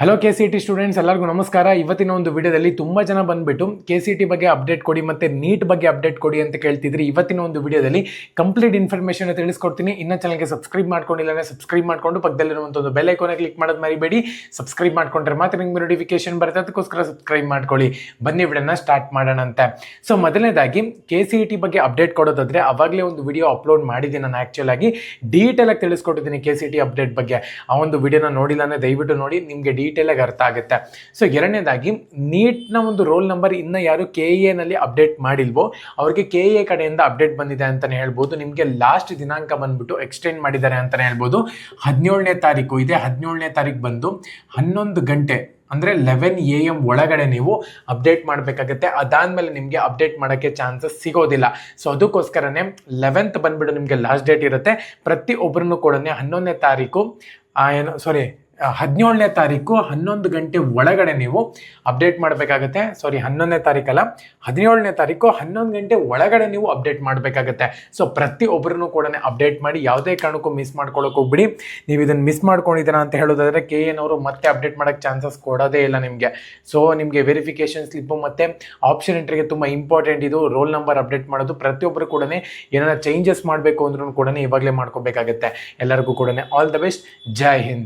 Hello K C T students ಎಲ್ಲರಿಗೂ ನಮಸ್ಕಾರ. ಇವತ್ತಿನ ಒಂದು ವಿಡಿಯೋದಲ್ಲಿ ತುಂಬ ಜನ ಬಂದ್ಬಿಟ್ಟು ಕೆ ಸಿ ಟಿ ಬಗ್ಗೆ ಅಪ್ಡೇಟ್ ಕೊಡಿ ಮತ್ತು ನೀಟ್ ಬಗ್ಗೆ ಅಪ್ಡೇಟ್ ಕೊಡಿ ಅಂತ ಕೇಳ್ತಿದ್ರಿ. ಇವತ್ತಿನ ಒಂದು ವಿಡಿಯೋದಲ್ಲಿ ಕಂಪ್ಲೀಟ್ ಇನ್ಫಾರ್ಮೇಷನ್ ತಿಳಿಸ್ಕೊಡ್ತೀನಿ. ಇನ್ನೂ ಚಾನಲ್ಗೆ ಸಬ್ಸ್ಕ್ರೈಬ್ ಮಾಡ್ಕೊಂಡಿಲ್ಲ ಸಬ್ಸ್ಕ್ರೈಬ್ ಮಾಡ್ಕೊಂಡು ಪಕ್ಕದಲ್ಲಿರುವಂಥ ಒಂದು ಬೆಲ್ ಕ್ಲಿಕ್ ಮಾಡೋದು ಮರಿಬೇಡಿ. ಸಬ್ಸ್ಕ್ರೈಬ್ ಮಾಡ್ಕೊಂಡ್ರೆ ಮಾತ್ರ ನಿಮ್ಗೆ ನೋಟಿಫಿಕೇಶನ್ ಬರುತ್ತೆ. ಅದಕ್ಕೋಸ್ಕರ ಸಬ್ಸ್ಕ್ರೈಬ್ ಮಾಡ್ಕೊಳ್ಳಿ. ಬನ್ನಿ ವಿಡಿಯೋನ ಸ್ಟಾರ್ಟ್ ಮಾಡೋಣ ಅಂತ. ಸೊ ಮೊದಲನೇದಾಗಿ ಕೆ ಸಿ ಟಿ ಬಗ್ಗೆ ಅಪ್ಡೇಟ್ ಕೊಡೋದಾದ್ರೆ ಅವಾಗಲೇ ಒಂದು ವಿಡಿಯೋ ಅಪ್ಲೋಡ್ ಮಾಡಿದ್ದೀನಿ ನಾನು ಆ್ಯಕ್ಚುಲ್ ಆಗಿ. ಡೀಟೇಲ್ ಆಗಿ ತಿಳಿಸ್ಕೊಟ್ಟಿದ್ದೀನಿ ಕೆ ಸಿ ಟಿ ಅಪ್ಡೇಟ್ ಬಗ್ಗೆ. ಆ ಒಂದು ವಿಡಿಯೋನ ನೋಡಿಲ್ಲ ಅಂದರೆ ದಯವಿಟ್ಟು ನೋಡಿ. ನಿಮಗೆ ಡೀಟೇಲ್ ಆಗಿ ಅರ್ಥ ಆಗುತ್ತೆ. ಸೊ ಎರಡನೇದಾಗಿ, ನೀಟ್ನ ಒಂದು ರೋಲ್ ನಂಬರ್ ಇನ್ನು ಯಾರು ಕೆ ಎನಲ್ಲಿ ಅಪ್ಡೇಟ್ ಮಾಡಿಲ್ವೋ, ಅವ್ರಿಗೆ ಕೆ ಎ ಕಡೆಯಿಂದ ಅಪ್ಡೇಟ್ ಬಂದಿದೆ ಅಂತಲೇ ಹೇಳ್ಬೋದು. ನಿಮಗೆ ಲಾಸ್ಟ್ ದಿನಾಂಕ ಬಂದ್ಬಿಟ್ಟು ಎಕ್ಸ್ಟೆಂಡ್ ಮಾಡಿದ್ದಾರೆ ಅಂತಲೇ ಹೇಳ್ಬೋದು. ಹದಿನೇಳನೇ ತಾರೀಕು ಇದೆ. ಹದಿನೇಳನೇ ತಾರೀಕು ಬಂದು ಹನ್ನೊಂದು ಗಂಟೆ, ಅಂದರೆ ಲೆವೆನ್ ಎ ಎಂ ಒಳಗಡೆ ನೀವು ಅಪ್ಡೇಟ್ ಮಾಡಬೇಕಾಗುತ್ತೆ. ಅದಾದಮೇಲೆ ನಿಮಗೆ ಅಪ್ಡೇಟ್ ಮಾಡೋಕ್ಕೆ ಚಾನ್ಸಸ್ ಸಿಗೋದಿಲ್ಲ. ಸೊ ಅದಕ್ಕೋಸ್ಕರನೇ ಲೆವೆಂತ್ ಬಂದ್ಬಿಟ್ಟು ನಿಮಗೆ ಲಾಸ್ಟ್ ಡೇಟ್ ಇರುತ್ತೆ. ಪ್ರತಿ ಒಬ್ಬರನ್ನು ಕೂಡ ಹನ್ನೊಂದನೇ ತಾರೀಕು ಏನು ಸಾರಿ ಹದಿನೇಳನೇ ತಾರೀಕು ಹನ್ನೊಂದು ಗಂಟೆ ಒಳಗಡೆ ನೀವು ಅಪ್ಡೇಟ್ ಮಾಡಬೇಕಾಗತ್ತೆ. ಸಾರಿ ಹನ್ನೊಂದನೇ ತಾರೀಕಲ್ಲ ಹದಿನೇಳನೇ ತಾರೀಕು ಹನ್ನೊಂದು ಗಂಟೆ ಒಳಗಡೆ ನೀವು ಅಪ್ಡೇಟ್ ಮಾಡಬೇಕಾಗತ್ತೆ. ಸೊ ಪ್ರತಿ ಒಬ್ಬರನ್ನು ಕೂಡ ಅಪ್ಡೇಟ್ ಮಾಡಿ ಯಾವುದೇ ಕಾರಣಕ್ಕೂ ಮಿಸ್ ಮಾಡ್ಕೊಳ್ಳೋಕೆ ಹೋಗ್ಬಿಡಿ. ನೀವು ಇದನ್ನು ಮಿಸ್ ಮಾಡ್ಕೊಂಡಿದ್ದೀರಾ ಅಂತ ಹೇಳೋದಾದರೆ ಕೆ ಎನ್ ಅವರು ಮತ್ತೆ ಅಪ್ಡೇಟ್ ಮಾಡೋಕ್ಕೆ ಚಾನ್ಸಸ್ ಕೊಡೋದೇ ಇಲ್ಲ ನಿಮಗೆ. ಸೊ ನಿಮಗೆ ವೆರಿಫಿಕೇಷನ್ ಸ್ಲಿಪ್ಪು ಮತ್ತು ಆಪ್ಷನ್ ಎಂಟ್ರಿಗೆ ತುಂಬ ಇಂಪಾರ್ಟೆಂಟ್ ಇದು. ರೋಲ್ ನಂಬರ್ ಅಪ್ಡೇಟ್ ಮಾಡೋದು. ಪ್ರತಿಯೊಬ್ಬರು ಕೂಡ ಏನಾರ ಚೇಂಜಸ್ ಮಾಡಬೇಕು ಅಂದ್ರೂ ಕೂಡ ಇವಾಗಲೇ ಮಾಡ್ಕೋಬೇಕಾಗತ್ತೆ. ಎಲ್ಲರಿಗೂ ಕೂಡ all the best Jai Hind.